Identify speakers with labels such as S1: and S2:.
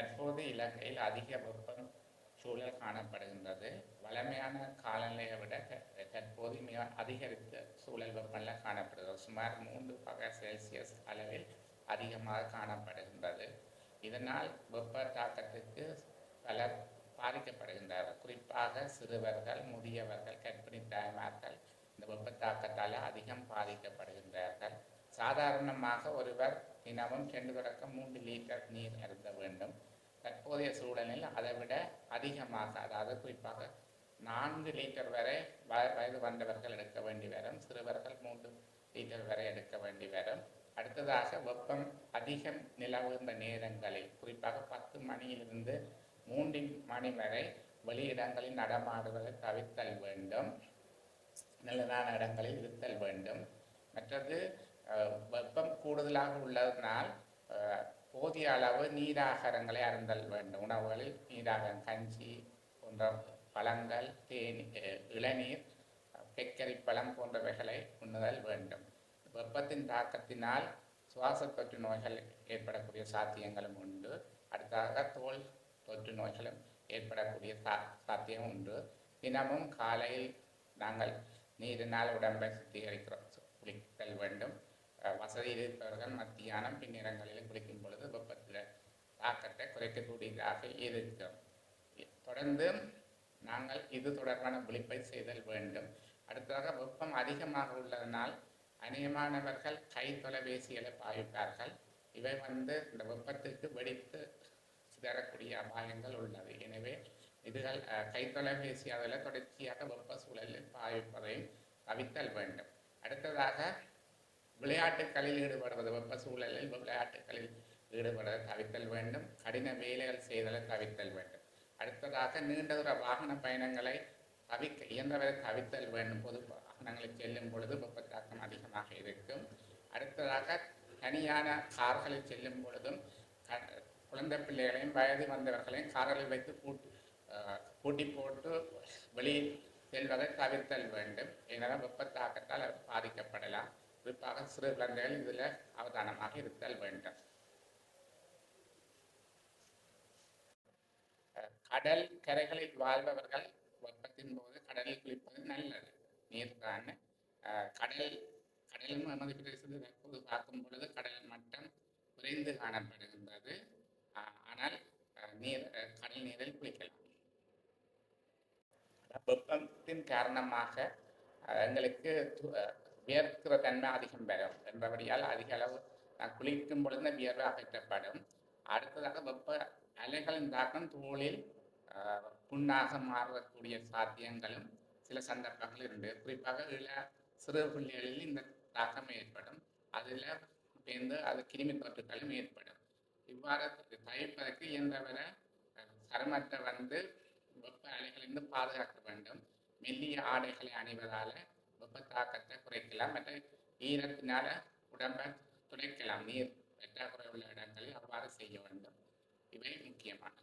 S1: தற்போது இலங்கையில் அதிக வெப்பம் சூழல் காணப்படுகின்றது. வளமையான காலநிலையை விட தற்போது மிக அதிகரித்த சூழல் வெப்பநிலை காணப்படுகிறது. சுமார் மூன்று பக செல்சியஸ் அளவில் அதிகமாக காணப்படுகின்றது. இதனால் வெப்ப தாக்கத்துக்கு பலர் பாதிக்கப்படுகின்றார்கள். குறிப்பாக சிறுவர்கள் முதியவர்கள் கர்ப்பிணி தாய்மார்கள் இந்த வெப்ப தாக்கத்தால் அதிகம் பாதிக்கப்படுகின்றார்கள். சாதாரணமாக ஒருவர் தினமும் சென்று தொடக்கம் மூன்று லிட்டர் நீர் அருந்த வேண்டும். தற்போதைய சூழலில் அதை விட அதிகமாக அதாவது குறிப்பாக நான்கு லிட்டர் வரை வ- வயது வந்தவர்கள் எடுக்க வேண்டி வரும் சிறுவர்கள் மூன்று லிட்டர் வரை எடுக்க வேண்டி வரும். அடுத்ததாக வெப்பம் அதிகம் நிலவுகின்ற நேரங்களில் குறிப்பாக பத்து மணியிலிருந்து மூன்று மணி வரை வெளியிடங்களில் நடமாடுவதை தவிர்த்தல் வேண்டும். நிழலான இடங்களில் இருத்தல் வேண்டும். மற்றது வெப்பம் கூடுதலாக உள்ளதனால் போதிய அளவு நீராகாரங்களை அருந்தல் வேண்டும். உணவுகளில் நீராகாரம் கஞ்சி போன்ற பழங்கள் தேனி இளநீர் பெக்கரி பழம் போன்றவைகளை உண்ணுதல் வேண்டும். வெப்பத்தின் தாக்கத்தினால் சுவாச தொற்று நோய்கள் ஏற்படக்கூடிய சாத்தியங்களும் உண்டு. அடுத்ததாக தோல் தொற்று நோய்களும் ஏற்படக்கூடிய சா சாத்தியம் உண்டு. தினமும் காலையில் நாங்கள் நீரினால் உடம்பை சுத்திகரிக்கிறோம். குளித்தல் வேண்டும். வசதி இருப்பவர்கள் மத்தியானம் பின்னிறங்களில் குளிக்கும் பொழுது வெப்பத்தில் தாக்கத்தை குறைக்கக்கூடியதாக இருக்கும். தொடர்ந்து நாங்கள் இது தொடர்பான விழிப்பை செய்தல் வேண்டும். அடுத்ததாக வெப்பம் அதிகமாக உள்ளதனால் அநேகமானவர்கள் கை தொலைபேசிகளை பாவிப்பார்கள் இவை வந்து இந்த வெப்பத்திற்கு வெடித்து சிதறக்கூடிய அபாயங்கள் உள்ளது. எனவே இதுகள் கை தொலைபேசி அதில் தொடர்ச்சியாக வெப்ப சூழலில் பாவிப்பதையும் தவித்தல் வேண்டும். அடுத்ததாக விளையாட்டுகளில் ஈடுபடுவது வெப்ப சூழலில் விளையாட்டுகளில் ஈடுபட தவிர்த்தல் வேண்டும். கடின வேலைகள் செய்தலை தவித்தல் வேண்டும். அடுத்ததாக நீண்ட தூர வாகன பயணங்களை தவிக்க இயன்றவரை தவிர்த்தல் வேண்டும். பொது வாகனங்களில் செல்லும் பொழுது வெப்பத்தாக்கம் அதிகமாக இருக்கும். அடுத்ததாக தனியான கார்களில் செல்லும் பொழுதும் க- குழந்தை பிள்ளைகளையும் வயது வந்தவர்களையும் கார்களில் வைத்து கூட்டி கூட்டி போட்டு வெளியில் செல்வதை தவிர்த்தல் வேண்டும். ஏன்னா வெப்பத்தாக்கத்தால் பாதிக்கப்படலாம். குறிப்பாக சிறு குழந்தைகள் இதில் அவதானமாக இருத்தல் வேண்டும். அஹ், கடல் கரைகளில் வாழ்பவர்கள் வெப்பத்தின் போது கடலில் குளிப்பது நல்லது. நீர் தான் கடல் கடல் நமது பிரதேசத்தில் தற்போது பார்க்கும் பொழுது கடல் மட்டம் குறைந்து காணப்படுகின்றது. அஹ், ஆனால் நீர் அஹ், கடல் நீரில் குளிக்கலாம். வெப்பத்தின் காரணமாக எங்களுக்கு வியர்க்கிற தன்மை அதிகம் பெறும். என்பபடியால் அதிக அளவு நான் குளிக்கும் பொழுது இந்த வியர்வை அகற்றப்படும். அடுத்ததாக வெப்ப அலைகளின் தாக்கம் தோளில் புண்ணாக மாறக்கூடிய சாத்தியங்களும் சில சந்தர்ப்பங்கள் உண்டு. குறிப்பாக இதில் சிறு புள்ளிகளில் இந்த தாக்கம் ஏற்படும். அதில் சேர்ந்து அது கிருமி தொற்றுகளும் ஏற்படும். இவ்வாறு தவிர்ப்பதற்கு இயன்றவரை அஹ், சருமத்தை வந்து வெப்ப அலைகளிலிருந்து பாதுகாக்க வேண்டும். மெல்லிய ஆடைகளை அணிவதால் வெப்ப தாக்கத்தை குறைக்கலாம். மற்ற ஈரத்தினால உடம்பை துடைக்கலாம். நீர் பற்றாக்குறை உள்ள இடங்களில் அவ்வாறு செய்ய வேண்டும். இவை முக்கியமான